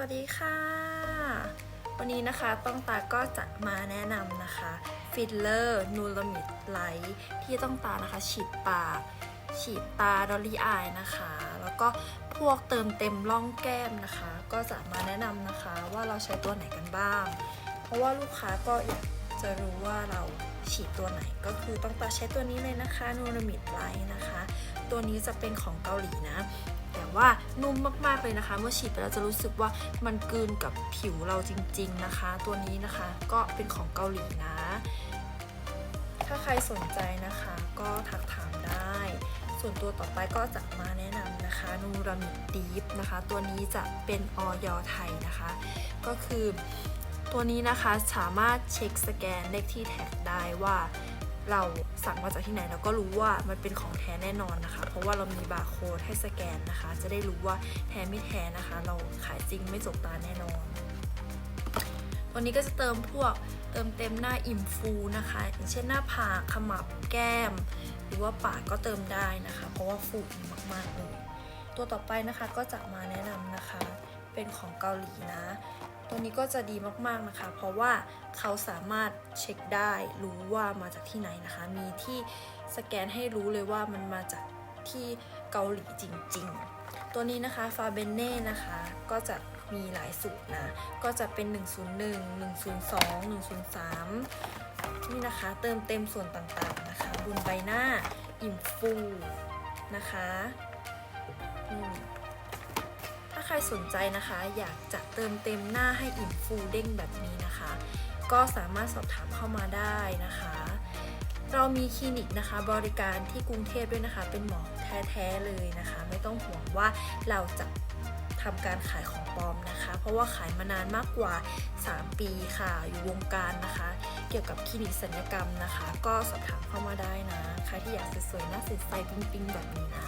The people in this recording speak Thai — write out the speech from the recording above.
วัสดีค่ะ วันนี้นะคะต้องตาก็จะมาแนะนำนะคะฟิลเลอร์นูลามิดไลท์ที่ต้องตานะคะฉีดปากฉีดตาดอลลี่อายนะคะ แล้วก็พวกเติมเต็มร่องแก้มนะคะ ก็จะมาแนะนำนะคะว่าเราใช้ตัวไหนกันบ้าง เพราะว่าลูกค้าก็อยาก จะรู้ว่าเราฉีดตัวไหนก็คือต้องตาใช้ตัวนี้เลยนะคะนูลามิดไลท์นะคะ ตัวนี้จะเป็นของเกาหลีนะ แต่ว่านุ่มมากๆเลยนะคะ เมื่อฉีดไปแล้วจะรู้สึกว่ามันกลืนกับผิวเราจริง ๆนะคะ ตัวนี้นะคะก็เป็นของเกาหลีนะ ถ้าใครสนใจนะคะก็ทักถามได้ ส่วนตัวต่อไปก็จะมาแนะนำนะคะนูรามิดดีฟนะคะ ตัวนี้จะเป็นออยไทยนะคะ ก็คือ ตัวนี้นะคะสามารถเช็คสแกนเลขที่แท็กได้ว่าเราสั่งมาจากที่ไหนเราก็รู้ว่ามันเป็นของแท้แน่นอนนะคะ เพราะว่าเรามีบาร์โค้ดให้สแกนนะคะ จะได้รู้ว่าแท้ไม่แท้นะคะ เราขายจริงไม่จกตาแน่นอนวันนี้ก็จะเติมพวกเติมเต็มหน้าอิ่มฟูนะคะอย่างเช่นหน้าผากขมับแก้ม หรือว่าปากก็เติมได้นะคะ เพราะว่าฟูมากๆเลยตัวต่อไปนะคะก็จะมาแนะนำนะคะ เป็นของเกาหลีนะ ตัวนี้ก็จะดีมากๆนะคะ เพราะว่าเขาสามารถเช็คได้รู้ว่ามาจากที่ไหนนะคะ มีที่สแกนให้รู้เลยว่ามันมาจากที่เกาหลีจริง ๆ ตัวนี้นะคะฟาเบเน่นะคะก็จะมีหลายสูตรนะ ก็จะเป็น 101 102 103 นี่นะคะ เติมเต็มส่วนต่างๆนะคะบนใบหน้า อิ่มฟูนะคะ อืม ใครสนใจนะคะ อยากจะเติมเต็มหน้าให้อิ่มฟูเด้งแบบนี้นะคะ ก็สามารถสอบถามเข้ามาได้นะคะ เรามีคลินิกนะคะ บริการที่กรุงเทพด้วยนะคะ เป็นหมอแท้ๆเลยนะคะ ไม่ต้องห่วงว่าเราจะทำการขายของปลอมนะคะ เพราะว่าขายมานานมากกว่า 3 ปีค่ะ อยู่วงการนะคะ เกี่ยวกับคลินิกศัลยกรรมนะคะ ก็สอบถามเข้ามาได้นะ ใครที่อยากสวยๆหน้าใสๆปิ๊งๆ แบบนี้นะ